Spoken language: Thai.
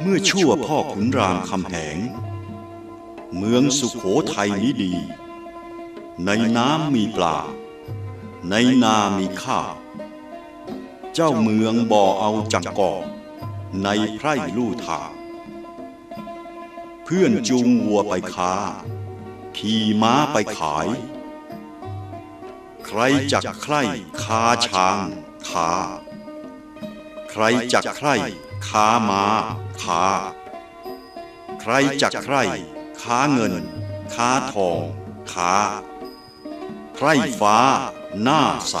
เมื่อชั่วพ่อขุนรามคำแหง เมืองสุขโขทัยนี้ดี ในน้ำมีปลา ในนามีข้าวเจ้าเมืองบ่อเอาจังกอกในไพร่ลู่ทางเพื่อนจูงวัวไปค้า ขี่ม้าไปขาย ใครจักใคร่ค้าช้างค้า รจักใคร่ค้าม้าค้าใครจักใคร่ค้าเงินค้าทองค้าใครฟ้าหน้าใส